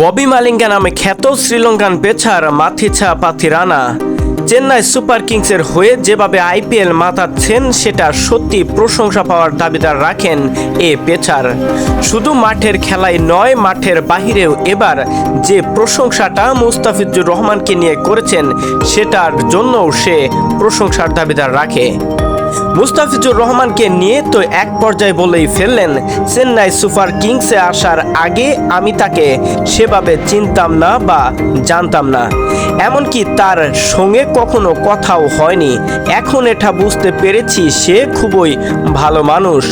ববি মালিঙ্গা নামে খ্যাত Sri Lankan pacer Matheesha Pathirana Chennai super কিংসের হয়ে যেভাবে আইপিএল মাতাচ্ছেন, সেটা সত্যি প্রশংসা পাওয়ার দাবিদার রাখেন এ পেছার শুধু মাঠের খেলায় নয়, মাঠের বাহিরেও এবার যে প্রশংসাটা মুস্তাফিজুর রহমানকে নিয়ে করেছেন, সেটার জন্যও সে প্রশংসার দাবিদার রাখে। মুস্তাফিজুর রহমানকে নিয়ে তো এক পর্যায়ে বলেই ফেললেন, চেন্নাই সুপার কিংসে আসার আগে আমি তাকে সেভাবে চিনতাম না বা জানতাম না। এমনকি তার সঙ্গে কখনো কথাও হয়নি। এখন এটা বুঝতে পেরেছি সে খুবই ভালো মানুষ।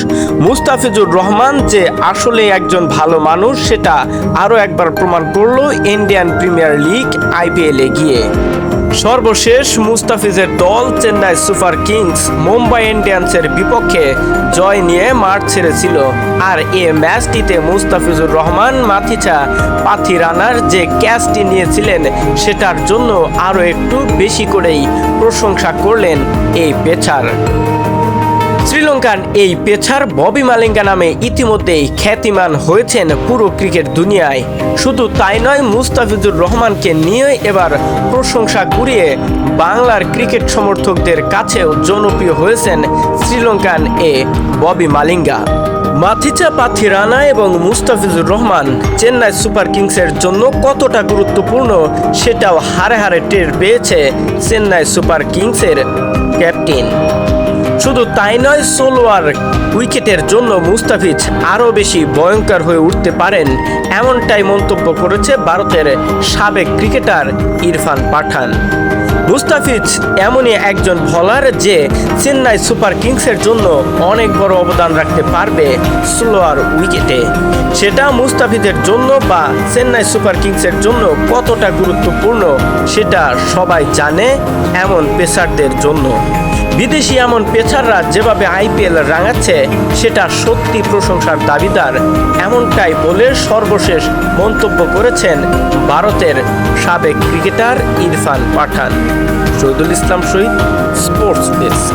মুস্তাফিজুর রহমান যে আসলে একজন ভালো মানুষ, সেটা আরও একবার প্রমাণ করল ইন্ডিয়ান প্রিমিয়ার লিগ আইপিএলে গিয়ে। সর্বশেষ মুস্তাফিজের দল চেন্নাই সুপার কিংস মুম্বাই ইন্ডিয়ান্সের বিপক্ষে জয় নিয়ে মাঠ ছেড়েছিল। আর এ ম্যাচটিতে মুস্তাফিজুর রহমান মাথিচা পাথি রানার যে ক্যাচটি নিয়েছিলেন, সেটার জন্য আরও একটু বেশি করেই প্রশংসা করলেন এই পেছার। শ্রীলঙ্কান এই পেছার ববি মালিঙ্গা নামে ইতিমধ্যেই খ্যাতিমান হয়েছেন পুরো ক্রিকেট দুনিয়ায়। শুধু তাই নয়, মুস্তাফিজুর রহমানকে নিয়ে এবার প্রশংসা কুড়িয়ে বাংলার ক্রিকেট সমর্থকদের কাছেও জনপ্রিয় হয়েছেন শ্রীলঙ্কান এ ববি মালিঙ্গা। মাথিচা পাথি রানা এবং মুস্তাফিজুর রহমান চেন্নাই সুপার কিংসের জন্য কতটা গুরুত্বপূর্ণ সেটাও হারে হারে টের পেয়েছে চেন্নাই সুপার কিংসের ক্যাপ্টেন। শুধু তাই নয়, সোলোয়ার উইকেটের জন্য মুস্তাফিজ আরও বেশি ভয়ঙ্কর হয়ে উঠতে পারেন, এমনটাই মন্তব্য করেছে ভারতের সাবেক ক্রিকেটার ইরফান পাঠান। মুস্তাফিজ এমনই একজন ভলার যে চেন্নাই সুপার কিংসের জন্য অনেক বড় অবদান রাখতে পারবে স্লোয়ার উইকেটে। সেটা মুস্তাফিজের জন্য বা চেন্নাই সুপার কিংসের জন্য কতটা গুরুত্বপূর্ণ, সেটা সবাই জানে, এমন পেসারদের জন্য। বিদেশি এমন পেছাররা যেভাবে আইপিএল রাঙাচ্ছে, সেটা সত্যি প্রশংসার দাবিদার। এমনটাই বলে সর্বশেষ মন্তব্য করেছেন ভারতের সাবেক cricketer Irfan Pathan. Shahidul Islam Shahid, sports desk.